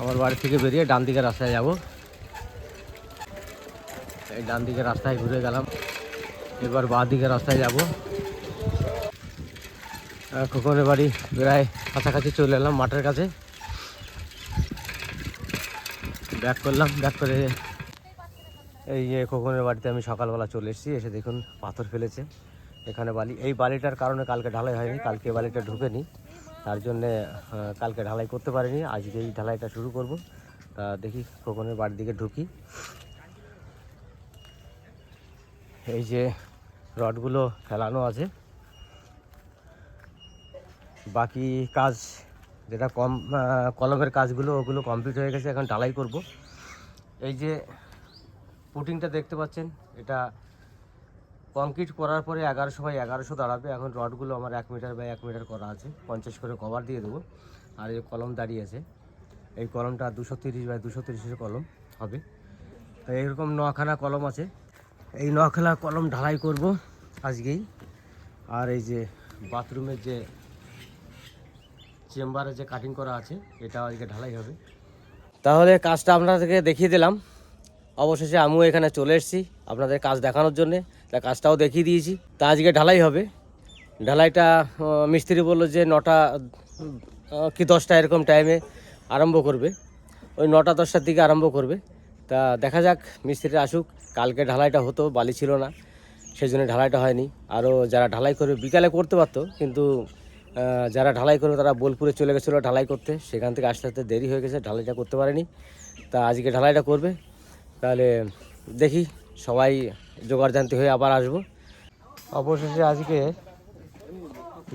আমার বাড়ি থেকে বেরিয়ে ডান দিকে রাস্তায় যাব। এই ডান দিকে রাস্তায় ঘুরে গেলাম। এবার বাঁ দিকে রাস্তায় যাব। খোকনের বাড়ি প্রায় কাছাকাছি চলে এলাম মাঠের কাছে। ব্যাক করলাম, ব্যাক করে এই যে খোকনের বাড়িতে আমি সকালবেলা চলে এসেছি। এসে দেখুন পাথর ফেলেছে। এখানে বালি, এই বালিটার কারণে কালকে ঢালাই হয়নি, কালকে বালিটা ঢুকেনি। তার জন্যে কালকে ঢালাই করতে পারিনি। আজকে এই ঢালাইটা শুরু করব। তা দেখি খোকনের বাড়ির দিকে ঢুকি। এই যে রডগুলো ফেলানো আছে। বাকি কাজ, যেটা কম কলমের কাজগুলো, ওগুলো কমপ্লিট হয়ে গেছে। এখন ঢালাই করব। এই যে পুটিংটা দেখতে পাচ্ছেন, এটা কংক্রিট করার পরে এগারোশো বাই এগারোশো দাঁড়াবে। এখন রডগুলো আমার এক মিটার বাই এক মিটার করা আছে। পঞ্চাশ করে কভার দিয়ে দেবো। আর এই কলম দাঁড়িয়ে আছে। এই কলমটা দুশো তিরিশ বাই দুশো তিরিশের কলম হবে। তো এইরকম নখানা কলম আছে। এই নখানা কলম ঢালাই করব আজকেই। আর এই যে বাথরুমের যে চেম্বারে যে কাটিং করা আছে, এটা আজকে ঢালাই হবে। তাহলে কাজটা আপনাদেরকে দেখিয়ে দিলাম। অবশেষে আমিও এখানে চলে এসেছি আপনাদের কাজ দেখানোর জন্যে। তা কাজটাও দেখিয়ে দিয়েছি। তা আজকে ঢালাই হবে। ঢালাইটা মিস্ত্রি বলল যে নটা কি দশটা এরকম টাইমে আরম্ভ করবে। ওই নটা, দশটার দিকে আরম্ভ করবে। তা দেখা যাক মিস্ত্রিরা আসুক। কালকে ঢালাইটা হতো, বালি ছিল না। সেই জন্য ঢালাইটা হয়নি। আরও যারা ঢালাই করবে, বিকালে করতে পারতো। কিন্তু যারা ঢালাই করবে, তারা বোলপুরে চলে গেছিল ঢালাই করতে। সেখান থেকে আসতে আসতে দেরি হয়ে গেছে, ঢালাইটা করতে পারেনি। তা আজকে ঢালাইটা করবে। তাহলে দেখি সবাই জোগাড়জান্তি হয়ে আবার আসব। অবশেষে আজকে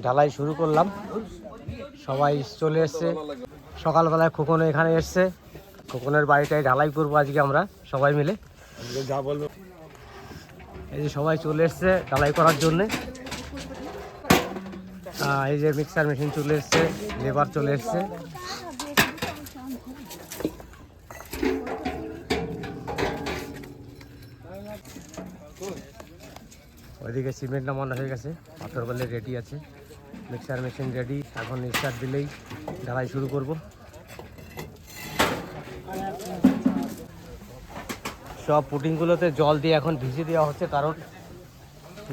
ঢালাই শুরু করলাম। সবাই চলে এসছে। সকালবেলায় খোকন এখানে এসছে। খোকনের বাড়িটায় ঢালাই করব আজকে আমরা সবাই মিলে। যা বলব এই যে সবাই চলে এসছে ঢালাই করার জন্যে। এই যে মিক্সার মেশিন চলে এসছে লেবার চলে এসছে। ওইদিকে সিমেন্ট নামানো হয়ে গেছে, পাথর বলে রেডি আছে। মিক্সার মেশিন রেডি এখন স্টার্ট দিলেই ঢালাই শুরু করব। সব পুটিংগুলোতে জল দিয়ে এখন ভিজিয়ে দেওয়া হচ্ছে, কারণ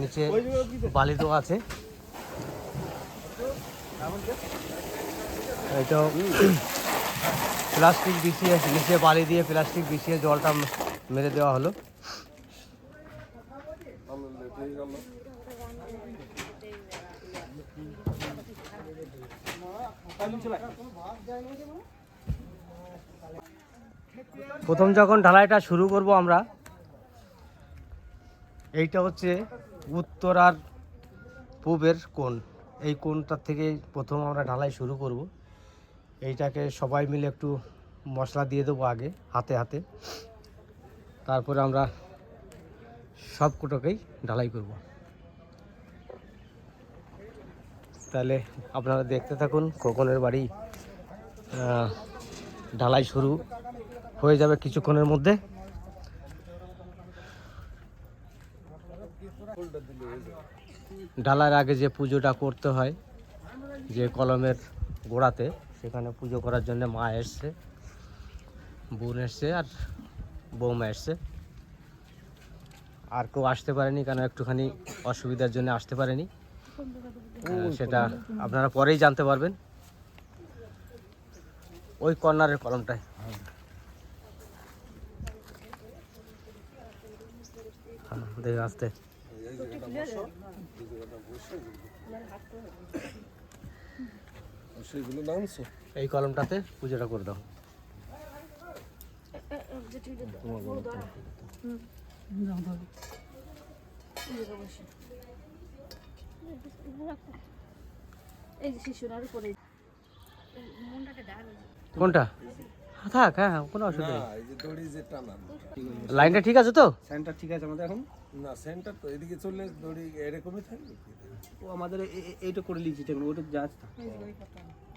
নিচে বালি তো আছে। এইটা প্লাস্টিক বিছিয়ে, নিচে বালি দিয়ে প্লাস্টিক বিছিয়ে জলটা মেরে দেওয়া হলো। প্রথম যখন ঢালাইটা শুরু করব আমরা, এইটা হচ্ছে উত্তর আর পূবের কোণ। এই কোণটার থেকে প্রথম আমরা ঢালাই শুরু করব। এইটাকে সবাই মিলে একটু মশলা দিয়ে দেবো আগে, হাতে হাতে। তারপরে আমরা সব কোটোকেই ঢালাই করব। তাহলে আপনারা দেখতে থাকুন খোকনের বাড়ি ঢালাই শুরু হয়ে যাবে কিছুক্ষণের মধ্যে। ঢালার আগে যে পুজোটা করতে হয়, যে কলমের গোড়াতে, সেখানে পুজো করার জন্য মা এসছে, বোন এসছে আর বৌমা এসছে। আর কেউ আসতে পারেনি কেন একটুখানি অসুবিধার জন্য আসতে পারেনি। সেটা আপনারা পরেই জানতে পারবেন। ওই কর্নারের কলমটায়। হ্যাঁ, দেখে আসতে। এই কলমটাতে পুজোটা করে দাও। এই যে শিশুরার উপরে কোনটা? হ্যাঁ, থাক হ্যাঁ হ্যাঁ, কোনো অসুবিধা নেই। না এই যে দড়ি যে লাইনটা ঠিক আছে তো? সেন্টার ঠিক আছে আমাদের এখন? না সেন্টার তো এদিকে চললে দড়ি এরকমই থাকবে ও আমাদের এইটা করে লিখছি টেকনো ওইটা যা আছে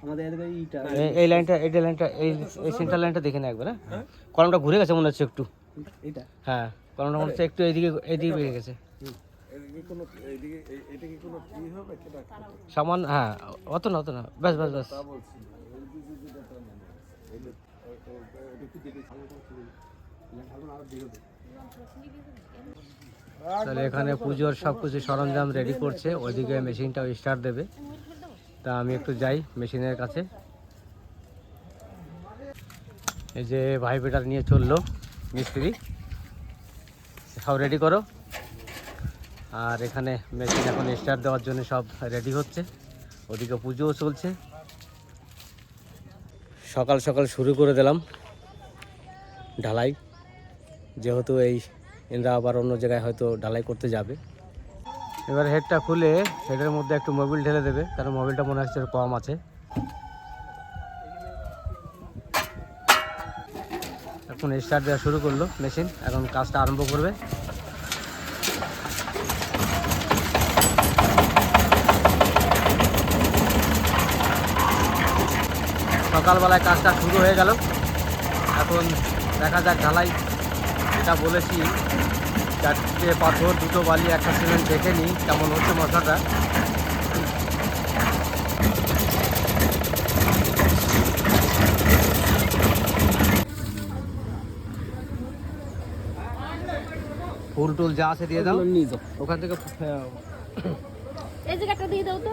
আমাদের এদিকে এইটা। এই- লাইনটা এই লাইনটা এই এই সেন্টার লাইনটা দেখে না একবার হ্যাঁ। কলমটা ঘুরে গেছে মনে হচ্ছে একটু। এইটা? হ্যাঁ। মনে হচ্ছে একটু গেছে। এদিকে কোনো এইদিকে এই- এটা কি কোনো কি হবে? কেটা সামান হ্যাঁ অত না অত না। ব্যাস ব্যাস ব্যাস। তাহলে এখানে পুজোর সব কিছু সরঞ্জাম রেডি করছে। ওইদিকে মেশিনটাও স্টার্ট দেবে। তা আমি একটু যাই মেশিনের কাছে। এই যে ভাই বেটার নিয়ে চলল মিস্ত্রি। সব রেডি করো। আর এখানে মেশিন এখন স্টার্ট দেওয়ার জন্য সব রেডি হচ্ছে। ওদিকে পুজোও চলছে। সকাল সকাল শুরু করে দিলাম ঢালাই। যেহেতু এই এনরা আবার অন্য জায়গায় হয়তো ঢালাই করতে যাবে। এবার হেডটা খুলে হেডের মধ্যে একটু মোবিল ঢেলে দেবে, কারণ মোবিলটা মনে হচ্ছে কম আছে। এখন স্টার্ট দেওয়া শুরু করল মেশিন এখন কাজটা আরম্ভ করবে। সকালবেলায় কাজটা শুরু হয়ে গেল। এখন দেখা যাক ঢালাই যেটা বলেছি চারটে পাথর দুটো বালি একটা সিমেন্ট দেখে নিই কেমন হচ্ছে মশলাটা। ফুল টুল যা আছে দিয়ে দাও। ওখান থেকে আহ, এই জায়গাটা দিয়ে দাও তো।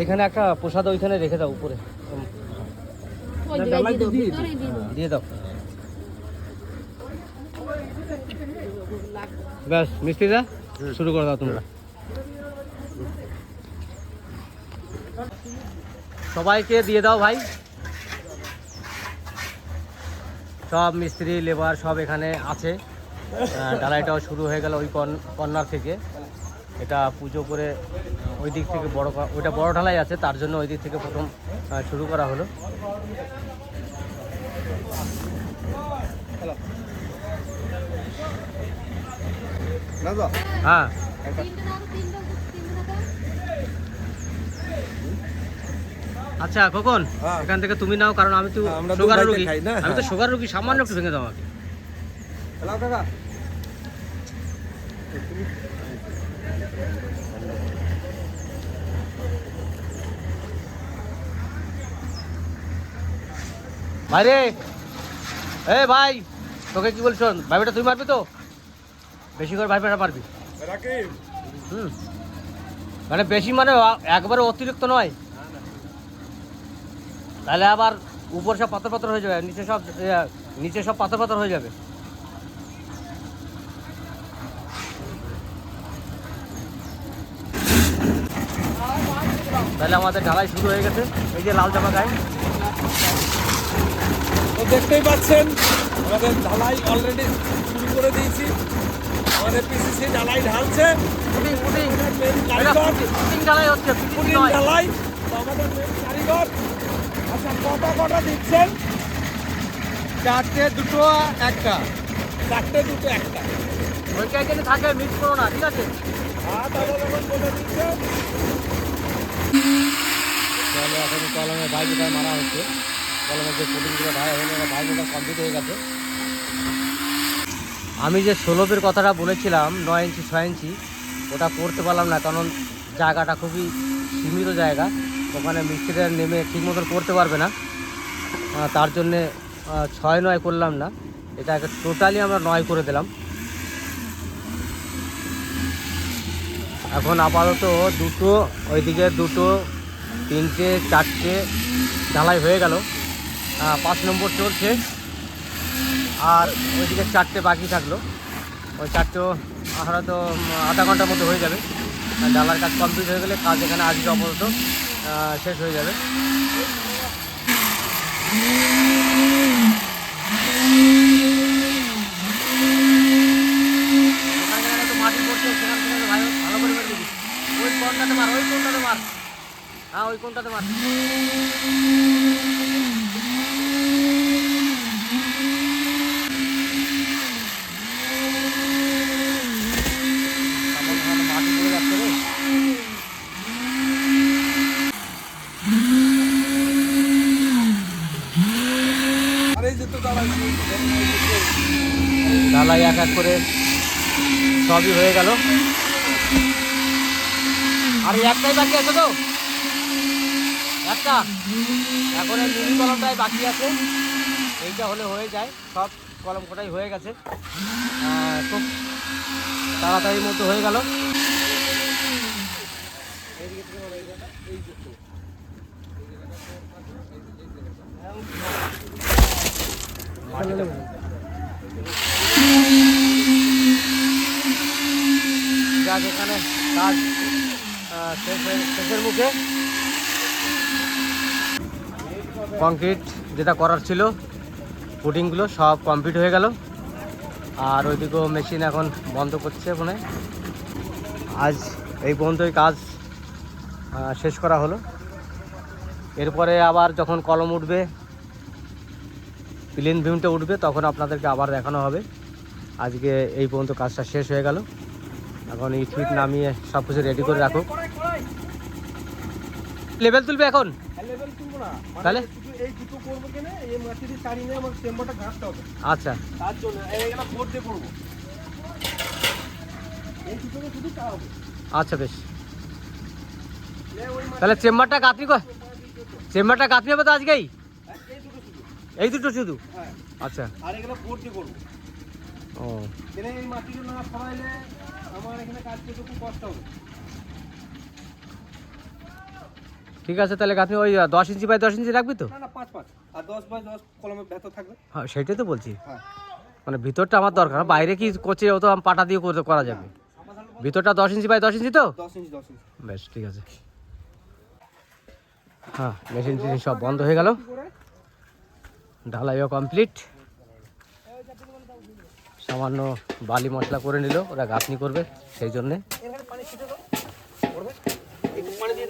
এইখানে একটা প্রসাদ ওইখানে রেখে দাও উপরে উম, ওই না, জায়গায় ডালাই তো দিয়ে দাও ব্যাস মিস্ত্রিরা শুরু করে দাও তোমরা। সবাইকে দিয়ে দাও ভাই। সব মিস্ত্রি লেবার সব এখানে আছে। আহ, ঢালাইটাও শুরু হয়ে গেল ওই কর্নার থেকে। এটা পুজো করে ওই দিক থেকে বড় ওইটা বড় ঢালাই আছে তার জন্য ওই দিক থেকে প্রথম শুরু করা হলো। হ্যাঁ। আচ্ছা কখন হ্যাঁ। এখান থেকে তুমি নাও কারণ আমি তো সুগার ভাইতে রোগী। আমি তো হ্যাঁ। সুগার রোগী সামান্য একটু ভেঙে দাও আমাকে। কাকা। ভাই রে এ ভাই তোকে কি বলছো ভাইবেটা তুই মারবি তো? বেশি করে ভাইবেটা মারবি। হুম। মানে বেশি মানে একবারে অতিরিক্ত নয়। তাহলে আবার উপর সব পাথর পাথর হয়ে যাবে নিচে সব নিচে সব পাথর পাথর হয়ে যাবে। তাহলে আমাদের ঢালাই শুরু হয়ে গেছে। এই যে লাল জামা গায়ে। তো দেখতেই পাচ্ছেন আমাদের ঢালাই অলরেডি শুরু করে দিয়েছি। আমাদের পিসিসি ঢালাই ঢালছে। মেন ঢালাই হচ্ছে পুটিং ঢালাই। তো আমাদের মেন কারিগর। আচ্ছা কটা কটা দিচ্ছেন? চারটে দুটো একটা। চারটে দুটো একটা। ওইটা এখানে থাকে মিক্স করো না ঠিক আছে? হ্যাঁ দাদা যখন বলে দিচ্ছে তাহলে এখন কলমে ভাই মারা হচ্ছে। কলমের যে হলো কমপ্লিট হয়ে গেছে আমি যে ষোলোপের কথাটা বলেছিলাম, নয় ইঞ্চি, ছয় ইঞ্চি, ওটা করতে পারলাম না, কারণ জায়গাটা খুবই সীমিত জায়গা। ওখানে মিস্ত্রিরা নেমে ঠিক মতন করতে পারবে না। তার জন্যে ছয় নয় করলাম না। এটাকে টোটালি আমরা নয় করে দিলাম। এখন আপাতত দুটো, ওইদিকে দুটো, তিনটে, চারটে, ঢালাই হয়ে গেল। পাঁচ নম্বর চলছে। আর ওইদিকে চারটে বাকি থাকল। ওই চারটেও হয়তো আধা ঘণ্টার মধ্যে হয়ে যাবে। ডালার কাজ কমপ্লিট হয়ে গেলে কাজ এখানে আজকে আপাতত। শেষ হয়ে যাবে। ওই কোনটাতে মার, ওই কোনটাতে মার? হ্যাঁ ওই কোনটাতে মার এমন ভাবে মাটি পড়ে যাচ্ছে রে আর এই যে তো ঢালাই ঢালাই এক এক করে সবই হয়ে গেল। আর এই একটাই বাকি আছে তো? একটা? এখন এই মিনি কলমটাই বাকি আছে। এইটা হলে হয়ে যায়। সব কলম কোটাই হয়ে গেছে। খুব তাড়াতাড়ির মধ্যে হয়ে গেল। যাক, এখানে কাজ শেষের- মুখে। কংক্রিট যেটা করার ছিল ফুটিংগুলো সব কমপ্লিট হয়ে গেল। আর ওইদিকেও মেশিন এখন বন্ধ করছে হয়। আজ এই পর্যন্তই কাজ শেষ করা হলো। এরপরে আবার যখন কলম উঠবে প্লেন ভিউটা উঠবে তখন আপনাদেরকে আবার দেখানো হবে। আজকে এই পর্যন্ত কাজটা শেষ হয়ে গেল। এখন ইট ফিট নামিয়ে সব কিছু রেডি করে রাখো। লেভেল তুলবে এখন? না। মানে তাহলে? এই এই আচ্ছা। এই আচ্ছা বেশ। তাহলে চেম্বারটা কয় চেম্বারটা গাঁথনি হবে তো আজকেই? হ্যাঁ, এই এই দুটো শুধু? হ্যাঁ। আচ্ছা। আর এগুলো দিয়ে করব। ও। কেন এই মাটিগুলো না সরাইলে আমার এখানে কাজ করতে খুব কষ্ট হবে। ঠিক আছে তাহলে গাঁথনি ওই দশ ইঞ্চি বাই দশ ইঞ্চি রাখবি তো? না না পাঁচ পাঁচ। আর দশ বাই দশ কলমের ভেতর থাকবে। হ্যাঁ সেটাই তো বলছি। হ্যাঁ। মানে ভিতরটা আমার দরকার বাইরে কি করছে ও তো আম পাটা দিয়ে করতে- করা যাবে। ভিতরটা দশ ইঞ্চি বাই দশ ইঞ্চি তো? দশ ইঞ্চি দশ ইঞ্চি। বেশ ঠিক আছে। হ্যাঁ মেশিন টেশিন সব বন্ধ হয়ে গেল। ঢালাইও কমপ্লিট সামান্য বালি মশলা করে নিল ওরা গাঁথনি করবে সেই জন্যে। পানি দিয়ে